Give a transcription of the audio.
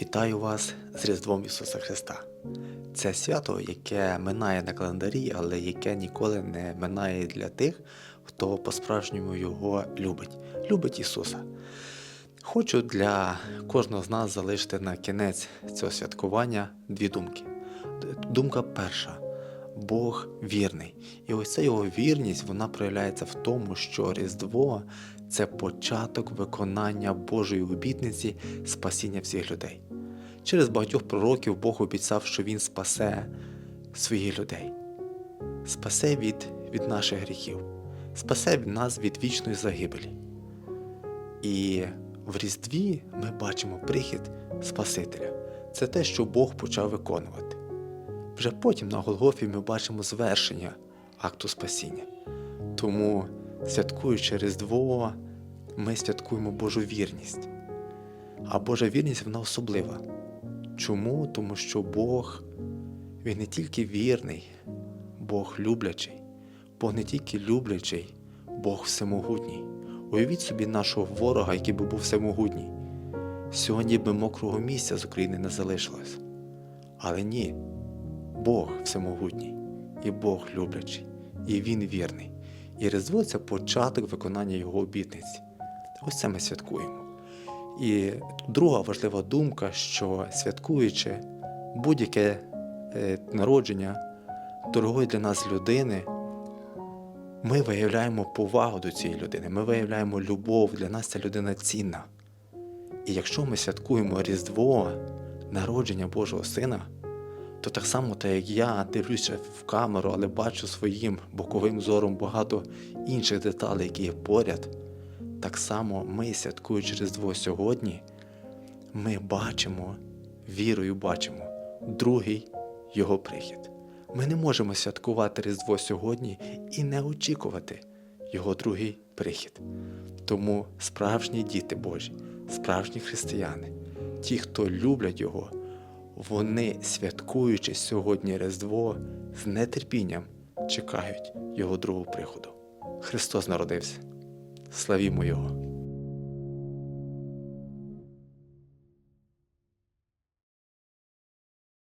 Вітаю вас з Різдвом Ісуса Христа. Це свято, яке минає на календарі, але яке ніколи не минає для тих, хто по-справжньому його любить, любить Ісуса. Хочу для кожного з нас залишити на кінець цього святкування дві думки. Думка перша. Бог вірний. І ось ця його вірність вона проявляється в тому, що Різдво це початок виконання Божої обітниці спасіння всіх людей. Через багатьох пророків Бог обіцяв, що Він спасе своїх людей, спасе від, від наших гріхів, спасе від нас від вічної загибелі. І в Різдві ми бачимо прихід Спасителя. Це те, що Бог почав виконувати. Вже потім на Голгофі ми бачимо звершення акту спасіння. Тому, святкуючи Різдво, ми святкуємо Божу вірність. А Божа вірність вона особлива. Чому? Тому що Бог, Він не тільки вірний, Бог люблячий, Бог не тільки люблячий, Бог всемогутній. Уявіть собі нашого ворога, який би був всемогутній. Сьогодні би мокрого місця з України не залишилось. Але ні, Бог всемогутній, і Бог люблячий, і Він вірний. І Різдво це початок виконання Його обітниці. Ось це ми святкуємо. І друга важлива думка, що святкуючи будь-яке е, народження дорогої для нас людини, ми виявляємо повагу до цієї людини, ми виявляємо любов, для нас ця людина цінна. І якщо ми святкуємо Різдво, народження Божого Сина, то так само, так як я дивлюся в камеру, але бачу своїм боковим зором багато інших деталей, які є поряд, так само ми, святкуючи Різдво сьогодні, ми бачимо, вірою бачимо другий його прихід. Ми не можемо святкувати Різдво сьогодні і не очікувати його другий прихід. Тому справжні діти Божі, справжні християни, ті, хто люблять Його, вони, святкуючи сьогодні Різдво, з нетерпінням чекають Його другого приходу. Христос народився. Славімо Його!